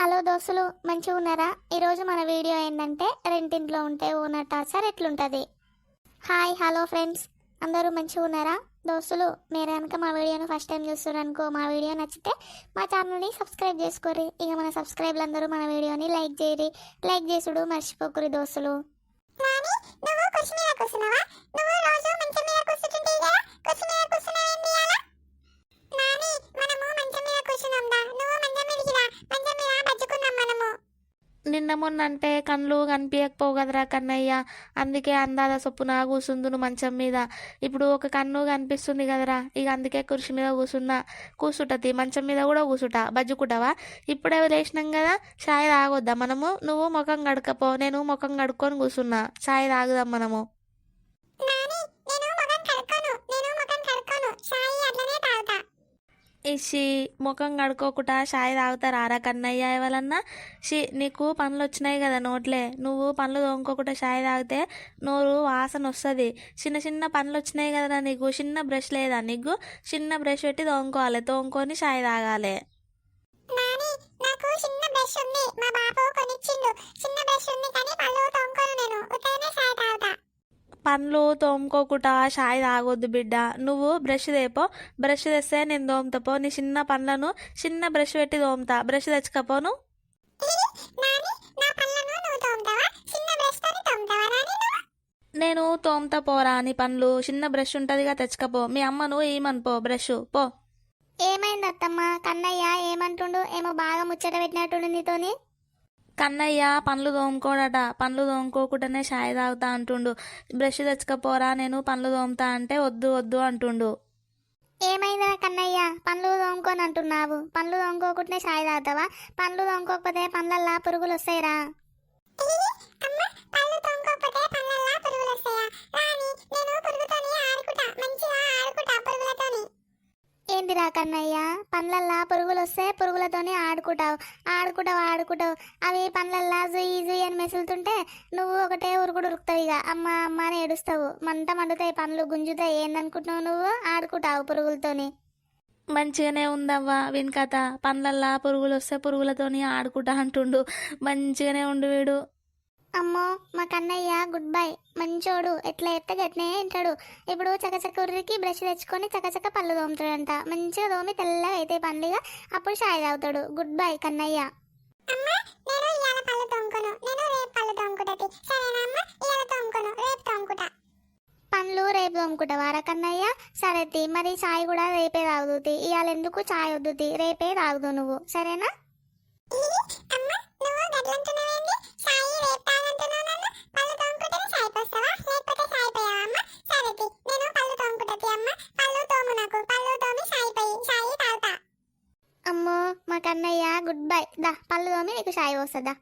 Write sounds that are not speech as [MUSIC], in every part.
Hello దోస్తులు మంచిగా ఉన్నారా? ఈరోజు మన వీడియో ఏంటంటే రెంటింట్లో ఉంటే ఓనర్ టార్చర్ ఎట్లుంటుంది? Hi hello friends. అందరూ మంచిగా ఉన్నారా? దోస్తులు మీరు కనుక మా వీడియోని ఫస్ట్ టైం చూస్తున్నారనుకో మా వీడియో నచ్చితే మా ఛానల్ని సబ్స్క్రైబ్ చేసుకోరి ఇక మన సబ్స్క్రైబ్లు అందరూ మన వీడియోని లైక్ చేయరి లైక్ చేసుడు మర్చిపోకురి దోస్తులు. నువ్వు మీద నువ్వు మనము కూర్చున్నాందా నువ్వు మంచం మంచం మీద మనము. నిన్న మొన్న అంటే కళ్ళు కనిపించకపోవు కదరా కన్నయ్య. అందుకే అందాల సొప్పున కూసుందును మంచం మీద. ఇప్పుడు ఒక కన్ను కనిపిస్తుంది కదరా. ఇక అందుకే కుర్చీ మీద కూసున్నా కూసుంటది మంచం మీద కూడా కూసుట బజ్జుకుంటావా? ఇప్పుడే లేచినాం కదా. చాయ్ తాగొద్దా మనము? నువ్వు ముఖం కడకపో నేను ముఖం కడుక్కొని కూసున్నా చాయ్ తాగుదాం మనము. ఇషి ముఖం కడుక్కోకుండా షాయ్ తాగుతారా రా కన్నయ్య ఎవరన్నా? షి నీకు పనులు వచ్చినాయి కదా నోట్లే. నువ్వు పనులు తోముకోకుండా షాయ్ తాగితే నోరు వాసన వస్తుంది. చిన్న చిన్న పనులు వచ్చినాయి కదా నీకు. చిన్న బ్రష్ లేదా నీకు? చిన్న బ్రష్ పెట్టి తోముకోవాలి. తోముకొని షాయ్ తాగాలి. నాకు చిన్న బ్రష్ ఉంది. మా బాబు కొనిచ్చిండు. చిన్న బ్రష్ ఉంది కానీ పళ్ళు తోముకోను నేను. ఉత్తగానే చాయ్ తాగుతా. పండ్లు తోముకోకుండా చాయ్ తాగొద్దు బిడ్డ. నువ్వు బ్రష్ తేపో బ్రష్ తెస్తే నేను తోముతాపో. నీ చిన్న పండ్లను చిన్న బ్రష్ పెట్టి తోముతా. బ్రష్ తెచ్చుకపోను నేను తోముతా పోరా నీ పండ్లు. చిన్న బ్రష్ ఉంటదిగా తెచ్చుకపో. మీ అమ్మను ఏమనుపో? బ్రష్. పో. ఏమైంది అత్తమ్మ కన్నయ్య ఏమంటుండు? ఏమో బాగా ముచ్చట పెట్టినట్టుండు నీతోని. కన్నయ్య పండ్లు తోముకోడట. పండ్లు తోముకోకుండానే చాయ్ తాగుతా అంటుండు. బ్రష్ తెచ్చుకపోరా నేను పండ్లు తోముతా అంటే వద్దు వద్దు అంటుండు. ఏమైందిరా కన్నయ్య? పండ్లు తోముకొని అంటున్నావు. పండ్లు తోముకోకుంటే చాయ్ తాగుతావా? పండ్లు తోముకోకపోతే పండ్లల్లా పురుగులు వస్తాయిరా. ఏంటిరా కన్నయ్య? పండ్లల్లా పురుగులు వస్తే పురుగులతోనే ఆడుకుంటావు. ఆడుకుంటావు ఆడుకుంటావు. అవి పండ్లల్లా జుయి జుయి అని మెసులుతుంటే నువ్వు ఒకటే ఉరుకుడు ఉరుకుతావు ఇక. అమ్మ అమ్మ అని ఏడుస్తావు. మంట మండుతాయి పండ్లు గుంజుతాయి. ఏందనుకుంటున్నావు నువ్వు? ఆడుకుంటావు పురుగులతోని. మంచిగానే ఉందవ్వా విని పండ్లల్లా పురుగులు వస్తే పురుగులతోని ఆడుకుంటా అంటుండు. మంచిగానే ఉండు వీడు. అమ్మో మా కన్నయ్య గుడ్ బై మంచోడు ఎట్లా ఎత్త గట్నే వింటాడు ఇప్పుడు చకచక ఉర్రికి బ్రష్ తెచ్చుకొని చకచక పళ్ళు తోముతాడంట. మంచిగా తోమి తెల్లగా అయితే పండుగ అప్పుడు చాయ్ తాగుతాడు. Good bye Kannayya. పండ్లు రేపు తోముకుంటావారా కన్నయ్య? సరే తీ మరి చాయ్ కూడా రేపే తాగుతుంది ఇవాళ ఎందుకు చాయ్ వద్దుతి? రేపే తాగుదు నువ్వు. సరేనా? అమ్మ నువ్వు అమ్మో మా కన్నయ్య గుడ్ బై. దా పళ్ళు తోమి నీకు సాయి పోస్తుందా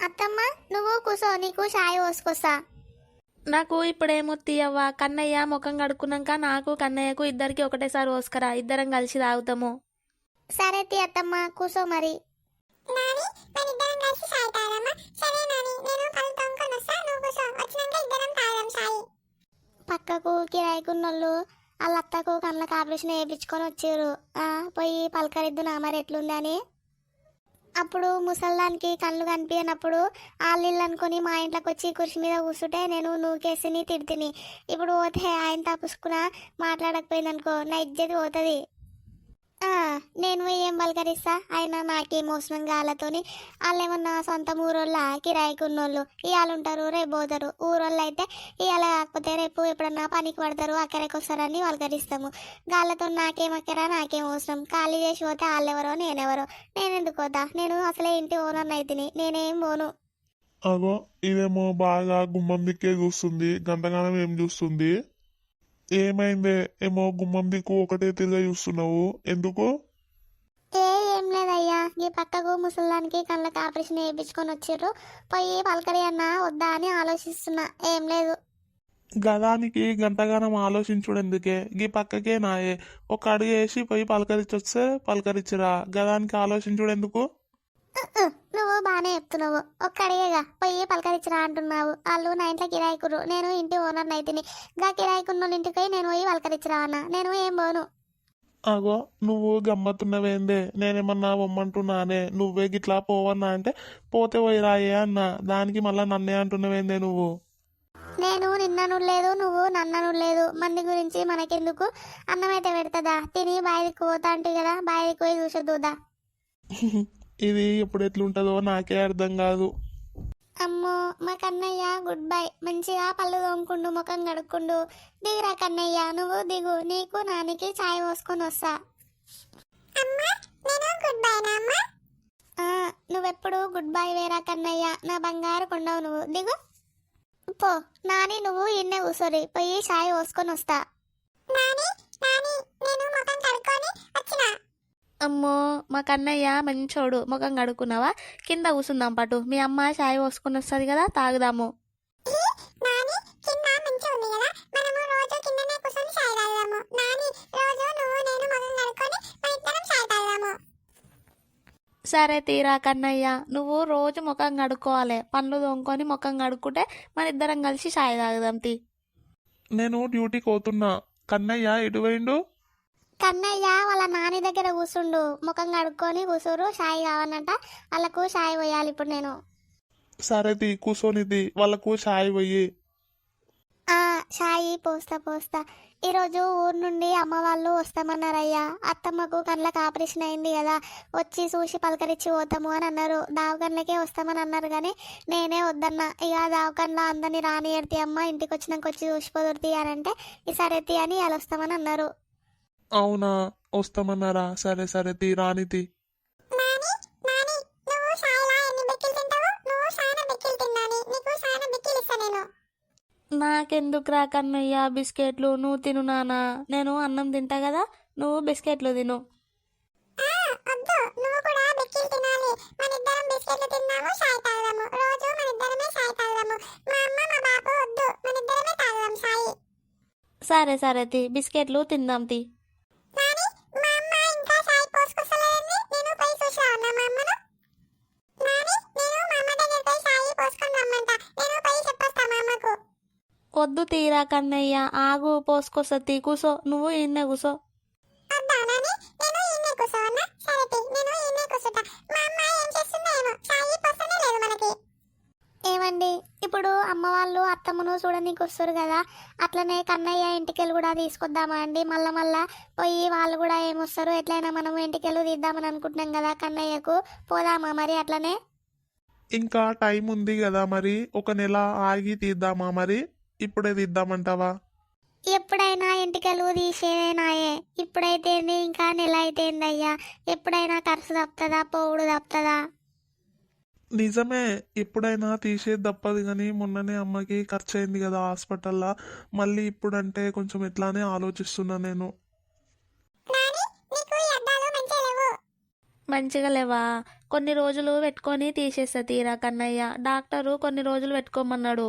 అత్తమ్మ నువ్వు కూసో నీకు సాయి పోసుకొస్తా. నాకు ఇప్పుడేమో తీయవ్వా. కన్నయ్య ముఖం కడుక్కున్నాక నాకు కన్నయ్యకు ఇద్దరికి ఒకటేసారి పోసుకరా. ఇద్దరం కలిసి తాగుతాము. సరే తి అత్తమ్మ కూసో మరి. నాని మన ఇద్దరం కలిసి సాయి తాగమ్మా సరే నాని నేను పళ్ళు తోముకొని వస్తా నువ్వు కూసో. వచ్చినాక ఇద్దరం తాగం సాయి పక్కకు కిరాయికున్నోళ్ళు వాళ్ళ అత్తకు కళ్ళకి ఆపరేషన్ వేయించుకొని వచ్చారు. పోయి పలకరిద్దునా మరి ఎట్లుందని? అప్పుడు ముసల్దానికి కళ్ళు కనిపించినప్పుడు వాళ్ళు అనుకొని మా ఇంట్లోకి వచ్చి కుర్చీ మీద కూర్చుంటే నేను నూకేసిని తిడితిని. ఇప్పుడు పోతే ఆయన తప్పుసుకున్నా మాట్లాడకపోయిందనుకో నా ఇజ్జతి పోతుంది. నేను ఏం పలకరిస్తా ఆయన నాకేం అవసరం గాలతోని వాళ్ళు ఏమన్నా సొంత ఊరోళ్ళ? కిరాయికి ఉన్నోళ్ళు ఇవాళ ఉంటారు రేపు పోతారు. ఊరోళ్ళు అయితే ఇవాళ కాకపోతే రేపు ఎప్పుడన్నా పనికి పడతారు అక్కడికి వస్తారని పలకరిస్తాము గాళ్ళతో నాకేం అక్కరా నాకేం అవసరం. ఖాళీ చేసి పోతే వాళ్ళెవరో నేనెవరో? నేనెందుకు పోతా? నేను అసలే ఇంటి ఓనర్ అయితేని నేనేం పోను. అగో ఇదేమో బాగా గుమ్మం దిక్కే చూస్తుంది. గంటగానం ఏం చూస్తుంది? ఏమైందే? ఏమో గుమ్మం దిక్కు ఒకటే తిరిగా చూస్తున్నావు. ఎందుకు? ఏ ఏం లేదయ్యా. ఈ పక్కకు ముసలానికి కళ్ళకి ఆపరేషన్ వేయించుకొని వచ్చారు పోయి పలకరి అన్నా వద్దా అని ఆలోచిస్తున్నా. ఏం లేదు. గదానికి గంటగానం ఆలోచించుడు ఎందుకే? గీ పక్కకే నాయే. ఒక అడుగు వేసి పోయి పలకరించొస్తే పలకరించరా గదానికి ఆలోచించుడు ఎందుకు? నువ్వు బాగానే చెప్తున్నావు. ఒక్కడిగేగా పోయి పలకరించరా అంటున్నావు. వాళ్ళు నా ఇంట్లో కిరాయికురు నేను ఇంటి ఓనర్ అయితేని. గా కిరాయికున్న ఇంటికి నేను పోయి పలకరించరా అన్న. నేను ఏం పోను? అగో నువ్వు గమ్మత్తున్నవేందే? నేనేమన్నా పొమ్మంటున్నానే నువ్వే గిట్లా పోవన్నా అంటే పోతే పోయి రాయే అన్న. దానికి మళ్ళా నన్నే అంటున్నవేందే నువ్వు? నేను నిన్నను లేదు నువ్వు నన్నను లేదు మంది గురించి మనకెందుకు? అన్నమైతే పెడతదా? తిని బయటికి పోతా అంటే కదా? బయటికి పోయి చూసొద్దుదా [LAUGHS] ఇది ఎప్పుడు ఎట్లుంటుందో నాకే అర్థం కాదు. అమ్మో మా కన్నయ్య గుడ్ బై మంచిగా పళ్ళు తోముకుండు ముఖం కడుక్కుండు. దిగురా కన్నయ్య నువ్వు దిగు నీకు నానికి చాయ్ పోసుకొని వస్తా. ఆ, నువ్వెప్పుడు గుడ్ బై వేరా కన్నయ్య నా బంగారు కొండవు నువ్వు. దిగు. పో నాని నువ్వు ఇన్నే కూసోరి పోయి చాయ్ పోసుకొని వస్తా. అమ్మో మా కన్నయ్య మంచోడు ముఖం కడుక్కున్నావా? కింద కూసుందాం పటు మీ అమ్మ చాయ్ పోసుకొని వస్తుంది కదా? తాగుదాము. సరే తీరా కన్నయ్య. నువ్వు రోజు ముఖం కడుక్కోవాలి. పండ్లు తోముకొని ముఖం కడుక్కుంటే మన ఇద్దరం కలిసి చాయ్ తాగుదాం తీ. నేను డ్యూటీకి పోతున్నా. కన్నయ్య ఎటు పోయిండు? కన్నయ్య వాళ్ళ నాని దగ్గర కూర్చుండు ముఖం కడుక్కొని కూసురు చాయ్ కావాలంట. వాళ్ళకు చాయ్ పోయాలి ఇప్పుడు నేను. సరే తీ కూర్చొనిది వాళ్ళకు చాయ్ పోయి. ఆ చాయ్ పోస్తా పోస్తా. ఈరోజు ఊరు నుండి అమ్మ వాళ్ళు వస్తామన్నారయ్యా. అత్తమ్మకు కళ్ళకి ఆపరేషన్ అయింది కదా. వచ్చి చూసి పలకరించి పోతాము అని అన్నారు. దావకన్లకే వస్తామని అన్నారు కానీ నేనే వద్దన్నా. ఇక దావకన్లో అందరినీ రానియర్తి అమ్మ. ఇంటికి వచ్చినాక వచ్చి చూసిపోదుర్తి అని అంటే ఈ సరే తీ అని వాళ్ళు వస్తామని అన్నారు. అవునా? వస్తామన్నారా? సరే సరే తీ రానితి నాకెందుకు రా కన్నయ్య బిస్కెట్లు? నువ్వు తిను నానా. నేను అన్నం తింటా కదా నువ్వు బిస్కెట్లు తిను. సరే సరే తి. బిస్కెట్లు తిందాం తి. వద్దు తీరా కన్నయ్య. ఆగు పోసుకొస్తా తీ కూసో. నువ్వు ఇన్నే కూసో. ఏమండి ఇప్పుడు అమ్మ వాళ్ళు అత్తమ్మను చూడనీకి వస్తారు కదా. అట్లనే కన్నయ్య ఇంటికెళ్ళి కూడా తీసుకొద్దామా అండి? మళ్ళా మళ్ళా పోయి వాళ్ళు కూడా ఏమొస్తారు? ఎట్లయినా మనం ఇంటికెళ్ళి తీద్దామని అనుకుంటున్నాం కదా కన్నయ్యకు. పోదామా మరి అట్లనే? ఇంకా టైం ఉంది కదా మరి. ఒక నెల ఆగి తీద్దామా మరి? ఇప్పుడే తీద్దామంటావా? ఎప్పుడైనా ఇంటికెళ్ళు తీసేదేనాయే ఇప్పుడైతే ఏంది, ఇంకా నెల అయితే ఏందయ్యా? ఎప్పుడైనా ఖర్చు తప్పుతుందా? పోవుడు తప్పుతుందా? నిజమే ఎప్పుడైనా తీసేది తప్పదు కానీ మొన్ననే అమ్మకి ఖర్చు అయింది కదా హాస్పిటల్లో. మళ్ళీ ఇప్పుడంటే కొంచెం ఎట్లానే ఆలోచిస్తున్నా నేను. మంచిగా లేవా. కొన్ని రోజులు పెట్టుకొని తీసేస్తా తీరా కన్నయ్య. డాక్టరు కొన్ని రోజులు పెట్టుకోమన్నాడు.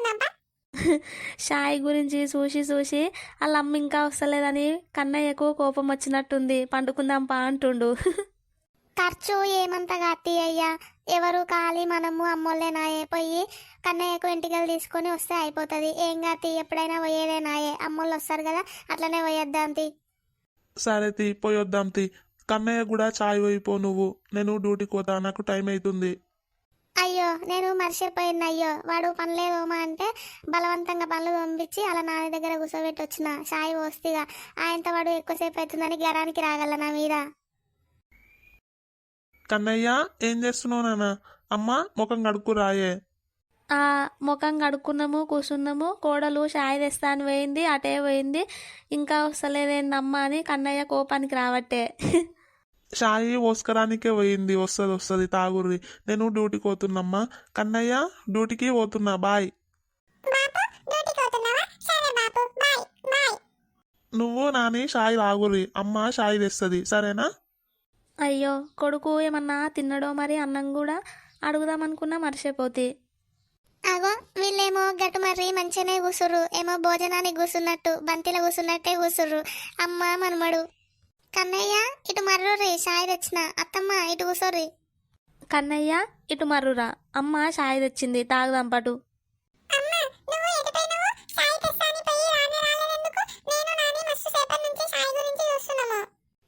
[LAUGHS] షాయి గురించి చూసి చూసి వాళ్ళ అమ్మ ఇంకా వస్తలేదని కన్నయ్యకు కోపం వచ్చినట్టుంది. పండుకుందాం పా అంటుండు. [LAUGHS] ఖర్చు ఏమంత గట్టి అయ్యా? ఎవరు ఖాళీ మనము అమ్మోళ్ళేనాయే పోయి కన్నయ్యకు ఇంటికెళ్ళి తీసుకొని వస్తే అయిపోతుంది. ఏం గతి? ఎప్పుడైనా పోయేదేనాయే అమ్మోళ్ళు వస్తారు కదా అట్లనే పోయేద్దాం తీ సరే తీ పోయొద్దాం తీ. కన్నయ్య కూడా చాయ్ పోయిపో నువ్వు. నేను డ్యూటీకి పోతా. నాకు టైం అవుతుంది అయ్యో నేను మర్చిపోయిన అయ్యో. వాడు పనిలేదోమా అంటే బలవంతంగా పనులు పంపించి అలా నాన్న దగ్గర కూర్చోబెట్టి వచ్చిన షాయి పోస్తిగా ఆయనతో వాడు ఎక్కువసేపు అవుతుందని గరానికి రాగల నా మీద. కన్నయ్య ఏం చేస్తున్నావు నాన్న? అమ్మ ముఖం కడుక్కు రాయే. ఆ ముఖం కడుక్కున్నాము కూర్చున్నాము కోడలు షాయి తెస్తా అని పోయింది అటే పోయింది. ఇంకా వస్తలేదేందమ్మా అని కన్నయ్య కోపానికి రావట్టే. షాయి ఓస్కరానికే పోయింది వస్తుంది వస్తుంది తాగుర్రి. నేను డ్యూటీకి పోతున్నమ్మా. కన్నయ్య డ్యూటీకి పోతున్నా. బాయ్. నువ్వు నాని షాయి తాగురి అమ్మ షాయి తెస్తుంది. సరేనా? అయ్యో కొడుకు ఏమన్నా తిన్నడో మరి అన్నం కూడా అడుగుదామనుకున్నా మర్చిపోతే. అగో వీళ్ళేమో గట్టు మర్రి మంచిగానే కూసుర్రు. ఏమో భోజనానికి కూసున్నట్టు బంతిలో కూసున్నట్టే కూసుర్రు. అమ్మ మనమడు. కన్నయ్య ఇటు మర్రురి సాయి తెచ్చిన. అత్తమ్మ ఇటు కూసోర్రి కన్నయ్య ఇటు మర్రురా అమ్మ షాయి తెచ్చింది తాగుదాం పటు.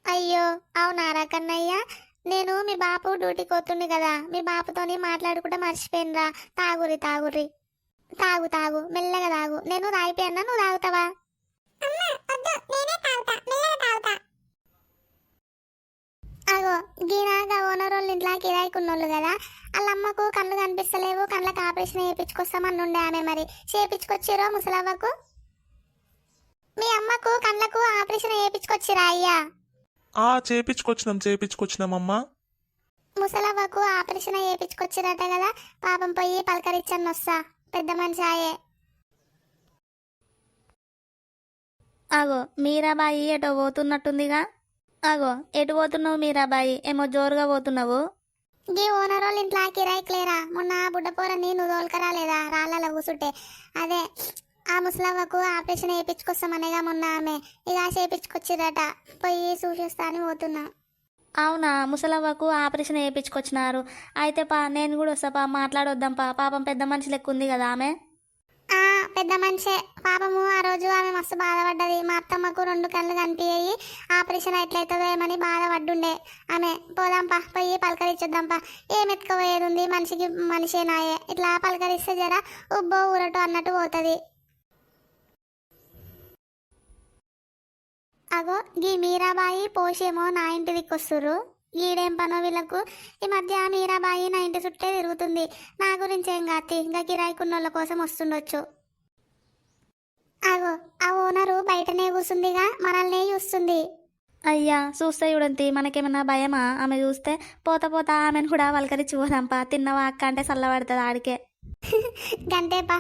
అయ్యో అవునారా కన్నయ్య? నేను మీ బాపు డ్యూటీకి పోతుండే కదా. మీ బాపుతోని మాట్లాడుకుంటే మర్చిపోయినరా. తాగురి తాగురి తాగు తాగు మెల్లగా తాగు. నేను తాగిపోయానా నువ్వు తాగుతావా? అగో గీనాగా ఓనర్ వాళ్ళ ఇంట్లో కిరాయికున్నోళ్ళు కదా వాళ్ళ అమ్మకు కళ్ళు కనిపిస్తలేవు కళ్ళకి ఆపరేషన్ చేయించుకొస్తామని ఉండే ఆమె మరి. చేయించుకొచ్చిరో ముసలవ్వకు? మీ అమ్మకు కళ్ళకు ఆపరేషన్ చేయించుకొచ్చిరా అయ్యా? ఆ చేపించుకొచ్చినాం చేపించుకొచ్చినాం అమ్మా. ముసలవ్వకు ఆపరేషన్ చేయించుకొచ్చిరట కదా పాపం పోయి పలకరించని వస్తా పెద్ద మనిషి ఆయే అగో మీరాబాయి ఎటో పోతున్నట్టుందిగా? అగో ఎటు పోతున్నావు మీరాబాయి ఏమో జోరుగా పోతున్నావు. గీ ఓనర్ వాళ్ళ ఇంట్లో కిరాయికి లేరా? మొన్న బుడ్డపోరని నువ్వు తోలుకరాలేదా? రాళ్ళలో కూసుంటే. అదే ఆ ముసలవ్వకు ఆపరేషన్ చేయించుకొస్తామనేగా మొన్న ఆమె. ఇక చేయించుకొచ్చిరట. పోయి చూసేస్తా అని పోతున్నా. అవునా ముసలవ్వకు ఆపరేషన్ చేయించుకొచ్చినారు. అయితే పా నేను కూడా వస్తా పా మాట్లాడొద్దాం పా. పాపం పెద్ద మనిషి లెక్క ఉంది కదా ఆమె. పెద్ద మనిషే. పాపము ఆ రోజు ఆమె మస్తు బాధపడ్డది. మా అత్తమ్మకు రెండు కళ్ళు కనిపించాయి ఆపరేషన్ ఎట్లయితుందో ఏమని బాధపడ్డుండే. ఆమె పోదాంపా పోయి పలకరించొద్దాంపా. ఏం ఉంది? మనిషికి మనిషేనాయే ఇట్లా పలకరిస్తే జర ఉబ్బో ఊరటో అన్నట్టు పోతుంది. అగో గీ మీరాబాయి పోషేమో నా ఇంటి దిక్కొస్తుర్రు. ఈడేం పనో వీళ్ళకు? ఈ మధ్య మీరాబాయి నా ఇంటి చుట్టే తిరుగుతుంది. నా గురించి ఏం కాతి ఇంకా కిరాయికున్నోళ్ళ కోసం వస్తుండొచ్చు. అగో ఆ ఓనరు బయటనే కూర్చుందిగా మనల్ని చూస్తుంది. అయ్యా చూస్తే చూడంతి మనకేమన్నా భయమా? ఆమె చూస్తే పోత పోత ఆమెను కూడా వలకరించి పోదాంపా. తిన్నవా అక్క అంటే చల్లబడుతుంది ఆడికే. [LAUGHS] గంటేపా.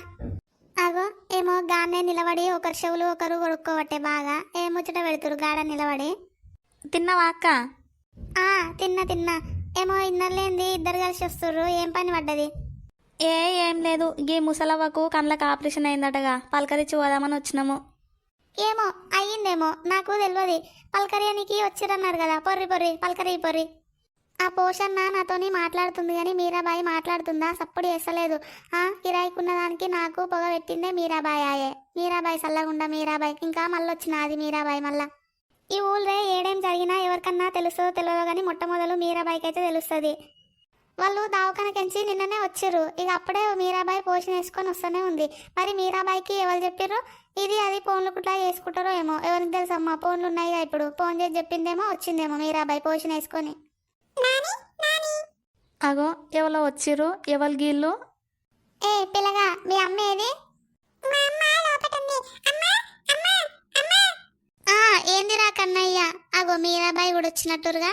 అగో ఏమో గానే నిలబడి ఒకరు చెవులు ఒకరు కొడుక్కోవట్టే బాగా. ఏ ముచ్చట పెడుతురు గాడ నిలబడి? తిన్నవా అక్క? ఆ తిన్నా తిన్నా. ఏమో ఇన్నర్లేంది ఇద్దరు కలిసి వస్తుర్రు ఏం పని పడ్డది? ఏ ఏం లేదు. గీ ముసలవ్వకు కండ్లకు ఆపరేషన్ అయిందటగా. పలకరించి పోదామని వచ్చినాము. ఏమో అయ్యిందేమో. నాకు తెలియదు పలకరియనికి వచ్చిరన్నారు కదా. పొర్రి పొర్రి పలకరి పొర్రి. ఆ పోషన్న నాతోని మాట్లాడుతుంది కానీ మీరాబాయి మాట్లాడుతుందా? సప్పుడు చేస్తలేదు. ఆ కిరాయికున్న దానికి నాకు పొగ పెట్టిందే మీరాబాయి ఆయే. మీరాబాయి సల్లగుండా మీరాబాయి. ఇంకా మళ్ళొచ్చిన అది మీరాబాయి మళ్ళా ఈ ఊళ్ళో ఏడేం జరిగినా ఎవరికన్నా తెలుస్తుందో తెలియదో కానీ మొట్టమొదలు మీరాబాయికి అయితే తెలుస్తుంది. వాళ్ళు దావకానకెంచి నిన్ననే వచ్చిర్రు ఇక అప్పుడే మీరాబాయి పోషణ వేసుకొని వస్తూనే ఉంది. మరి మీరాబాయికి ఎవరు చెప్పిర్రు? ఇది అది ఫోన్లు కుట్లా చేసుకుంటారో ఏమో. ఎవరికి తెలుసమ్మా ఫోన్లు ఉన్నాయిగా ఇప్పుడు. ఫోన్ చేసి చెప్పిందేమో వచ్చిందేమో మీరాబాయి పోషణ వేసుకొని. అగో ఎవరో వచ్చిర్రు? ఎవరు గీళ్ళు? ఏ పిల్లగా మీ అమ్మ ఏది? ఆ, ఏందిరా కన్నయ్య? అగో మీరాబాయి కూడా వచ్చినట్టురుగా.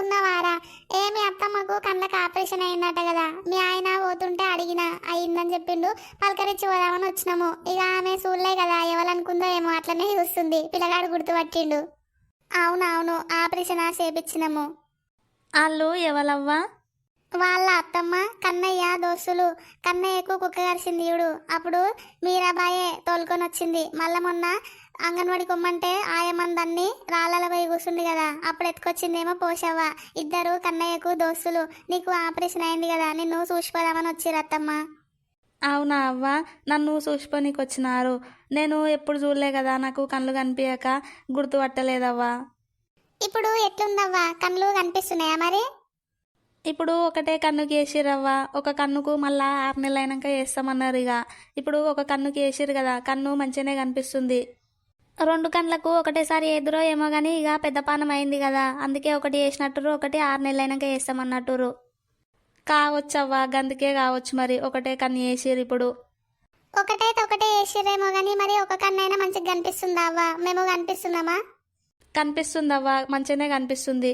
ఉన్నవారా ఏ మీ అత్తమ్మకు కళ్ళకి ఆపరేషన్ అయిందట కదా. మీ ఆయన పోతుంటే అడిగిన అయిందని చెప్పిండు పలకరించి పోదామని వచ్చినాము. ఇక ఆమె చూడలే కదా ఎవరనుకుందో ఏమో అట్లనే చూస్తుంది. పిల్లగాడు గుర్తుపట్టిండు. అవునవును ఆపరేషన్ చేపించినాము వాళ్ళు ఎవరవ్వా వాళ్ళ అత్తమ్మ కన్నయ్య దోస్తులు. కన్నయ్యకు కుక్క కరిచింది చూడు. అప్పుడు మీరాబాయే తోలుకొని వచ్చింది. మళ్ళా మొన్న అంగన్వాడి కొమ్మంటే ఆయమందన్ని రాళ్ళలో పోయి కూర్చుంది కదా. అప్పుడు ఎత్తుకొచ్చిందేమో పోషవ్వ. ఇద్దరు కన్నయ్యకు దోస్తులు. నీకు ఆపరేషన్ అయింది కదా. నిన్ను చూసిపోదామని వచ్చిరు అత్తమ్మ. అవునా అవ్వ? నన్ను చూసిపోనీకి వచ్చినారు నేను ఎప్పుడు చూడలే కదా. నాకు కళ్ళు కనిపించక గుర్తుపట్టలేదవ్వా ఇప్పుడు ఎట్లుందవ్వా? కళ్ళు కనిపిస్తున్నాయా మరి? ఇప్పుడు ఒకటే కన్నుకి వేసిరవ్వ ఒక కన్నుకు మళ్ళా ఆరు నెలలు అయినాక వేస్తామన్నారు ఇక ఇప్పుడు ఒక కన్నుకి వేసిరు కదా. కన్ను మంచిగానే కనిపిస్తుంది. రెండు కళ్ళకు ఒకటేసారి ఎదురో ఏమో కానీ ఇక పెద్ద పానం అయింది కదా అందుకే ఒకటి వేసినట్టురు ఒకటి ఆరు నెలలు అయినాక వేస్తామన్నట్టురు కావచ్చవ్వా గందుకే కావచ్చు మరి. ఒకటే కన్ను వేసిరు ఇప్పుడు. ఒకటైతే ఒకటే వేసిరేమో కానీ మరి ఒక కన్నైనా మంచిగా కనిపిస్తుందా అవ్వ? మేము కనిపిస్తున్నామా? కనిపిస్తుందవ్వా మంచిగానే కనిపిస్తుంది.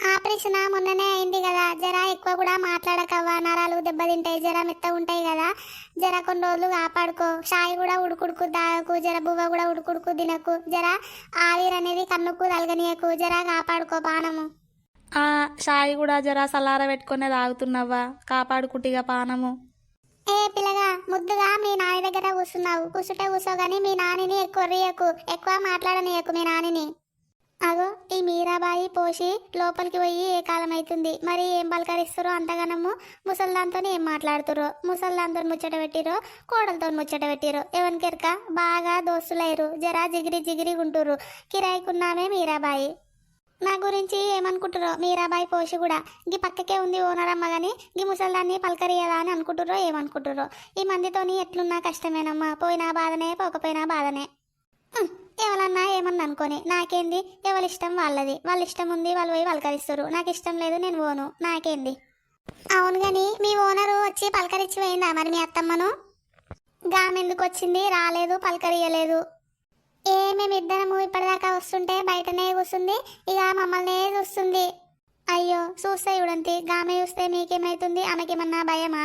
ఆపరేషన్? మొన్ననే అయింది కదా. జర ఎక్కువ కూడా మాట్లాడకవ్వా. నరాలు దెబ్బతింటాయి జర మెత్త ఉంటాయి కదా. జర కొన్ని రోజులు కాపాడుకో. షాయి కూడా ఉడుకుడుకు తాగకు జర బువ్వ కూడా ఉడుకుడుకు తినకు. జర ఆవిరి అనేది కన్నుకు తలగనీయకు. జర కాపాడుకో పానము. ఆ షాయి కూడా జరా సలార పెట్టుకునే తాగుతున్నావా కాపాడుకుటిగా పానము. ఏ పిల్లగా ముద్దుగా మీ నాని దగ్గర కూర్చున్నావు. కూర్చుంటే కూర్చోగాని మీ నానిని ఎక్కువ రియకు. ఎక్కువ మాట్లాడనీయకు మీ నానిని. అగో ఈ మీరాబాయి పోసి లోపలికి పోయి ఏ కాలం అవుతుంది మరి ఏం పలకరిస్తారో అంతగానము? ముసల్దాంతో ఏం మాట్లాడుతురో ముసల్దాంతో ముచ్చట పెట్టిరో కోడలతో ముచ్చట పెట్టిరో ఎవరికెరక బాగా దోస్తులయ్యారు జరా జిగిరి జిగిరి గుంటురు కిరాయికున్నామే మీరాబాయి. నా గురించి ఏమనుకుంటురో మీరాబాయి పోషి కూడా. గీ పక్కకే ఉంది ఓనర్ అమ్మ గాని గీ ముసల్దాన్ని పలకరియదా అని అనుకుంటురో ఏమనుకుంటురో ఈ మందితోని ఎట్లున్నా కష్టమేనమ్మా. పోయినా బాధనే పోకపోయినా బాధనే. ఎవరన్నా ఏమన్నా అనుకోని నాకేంది? ఎవరి ఇష్టం వాళ్ళది. వాళ్ళ ఇష్టం ఉంది వాళ్ళు పోయి పలకరిస్తారు నాకు ఇష్టం లేదు నేను పోను. నాకేంది? అవును గాని మీ ఓనరు వచ్చి పలకరించి పోయిందా మరి మీ అత్తమ్మను? గామెందుకు వచ్చింది రాలేదు పలకరియలేదు ఏ మేమిద్దరము ఇప్పటిదాకా వస్తుంటే బయటనే కూర్చుంది ఇక మమ్మల్ని చూస్తుంది. అయ్యో చూస్తే చూడంతి. గామె చూస్తే మీకేమైతుంది? ఆమెకేమన్నా భయమా?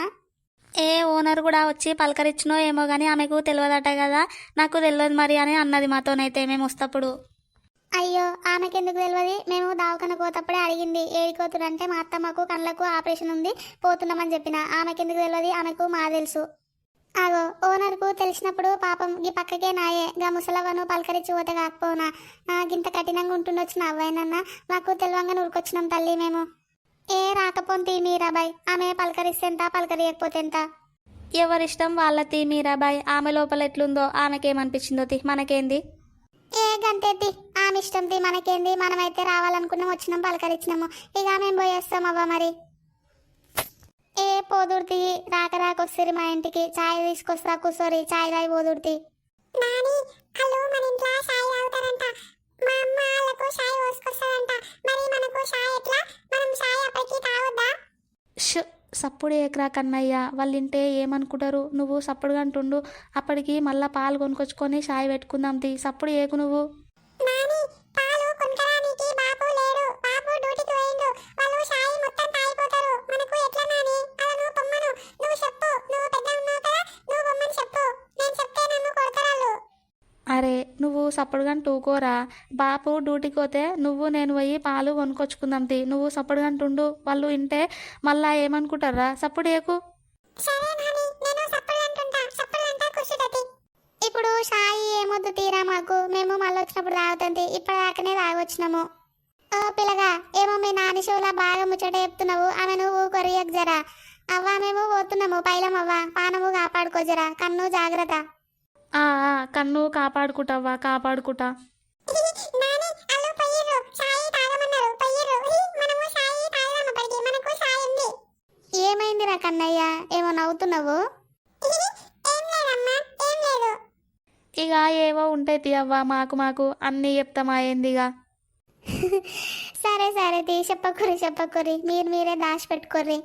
ఏ ఓనర్ కూడా వచ్చి పలకరించినో ఏమో కానీ ఆమెకు తెలియదట కదా. నాకు తెలియదు మరి అని అన్నది మాతోనైతే మేము వస్తప్పుడు. అయ్యో ఆమెకెందుకు తెలియదు మేము దావకన పోతప్పుడే అడిగింది. ఏడికోతుడంటే మా అత్తమ్మకు కళ్ళకు ఆపరేషన్ ఉంది పోతున్నామని చెప్పిన. ఆమెకెందుకు తెలియదు ఆమెకు మా తెలుసు. అగో ఓనర్కు తెలిసినప్పుడు పాపం ఈ పక్కకే నాయే. గా ముసలవ్వను పలకరించి పోతే కాకపోనా? గింత కఠినంగా ఉంటుండొచ్చు నా అవ్వాయినన్నా మాకు తెలివంగా ఉరికొచ్చినాం తల్లి మేము. ఏ రాకపోతే మీరాబాయ్ ఆమె పలకరిస్తే ఎంత పలకరియకపోతే ఎంత ఎవరిష్టం వాళ్ళతి మీరాబాయ్ ఆమె లోపల ఎట్లుందో ఆమెకేమనిపించిందో తి మనకేంది? ఏ గంతేతి ఆమె ఇష్టం తి మనకేంది? మనమైతే రావాలనుకున్నాం వచ్చినాం పలకరించినాము. ఇక మేము పోయేస్తాం అవ్వ మరి. ఏ పోదుర్తి రాక రాక వస్తుంది మా ఇంటికి. చాయ్ తీసుకొస్తా కూర్చోరి చాయ్ తాగి పోదుర్తి నాని అల్లు మన ఇంట్లో చాయ్ తాగుతారంట. సప్పుడు ఏకరా కన్నయ్య వాళ్ళింటే ఏమనుకుంటారు? నువ్వు సప్పుడుగా అంటుండు అప్పటికి మళ్ళా పాలు కొనుకొచ్చుకొని షాయి పెట్టుకుందాం తి సప్పుడు ఏకు నువ్వు. సప్పడుగాని సప్పుడుగా టూకోరా బాపు డ్యూటీకి పోతే నువ్వు నేను పోయి పాలు కొనుక్కొచ్చుకుందాం తి. నువ్వు సప్పడుగంటుండు వాళ్ళు వింటే మళ్ళా ఏమనుకుంటారా? సప్పుడు ఏకు? ఇప్పుడు షాయి ఏమొద్దు తీరా మాకు? మేము మళ్ళీ వచ్చినప్పుడు తాగుతుంది ఇప్పటిదాకానే తాగొచ్చినాము. ఓ పిల్లగా ఏమో మీ నాని షోలా బాగా ముచ్చట చెప్తున్నావు. ఆమె నువ్వు కొరియకు జరా. అవ్వ మేము పోతున్నాము. పైలం అవ్వ పానము కాపాడుకో జరా. కన్ను జాగ్రత్త. కన్ను కాపాడుకుంటావా కాపాడుకుంటా. ఏమైంది రా కన్నయ్య? ఏమో నవ్వుతున్నావు? ఏం లేదమ్మా. ఏం లేదు. ఇక ఏవో ఉంటాయి తీయవ్వా మాకు మాకు. అన్నీ చెప్తామా ఏందిగా? సరే సరే తీ. చెప్పకురి చెప్పకురి మీరు మీరే దాచి పెట్టుకోర్రి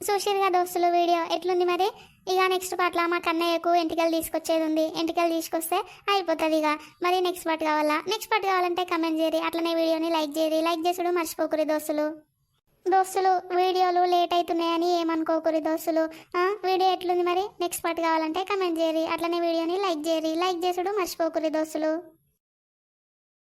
చూసిరుగా దోస్తులు వీడియో ఎట్లుంది మరి? ఇక నెక్స్ట్ పాటలో మా కన్నయ్యకు ఎంటికలు తీసుకొచ్చేది ఉంది. ఎంటికలు తీసుకొస్తే అయిపోతుంది ఇక. మరి నెక్స్ట్ పార్ట్ కావాలా? నెక్స్ట్ పార్ట్ కావాలంటే కమెంట్ చేయరు అట్లనే వీడియోని లైక్ చేయరు లైక్ చేసుడు మర్చిపోకురి దోస్తులు. దోస్తులు వీడియోలు లేట్ అవుతున్నాయని ఏమనుకోకురి దోస్తులు. వీడియో ఎట్లుంది మరి? నెక్స్ట్ పార్ట్ కావాలంటే కమెంట్ చేయరు అట్లనే వీడియోని లైక్ చేయరు లైక్ చేసుడు మర్చిపోకురి దోస్తులు.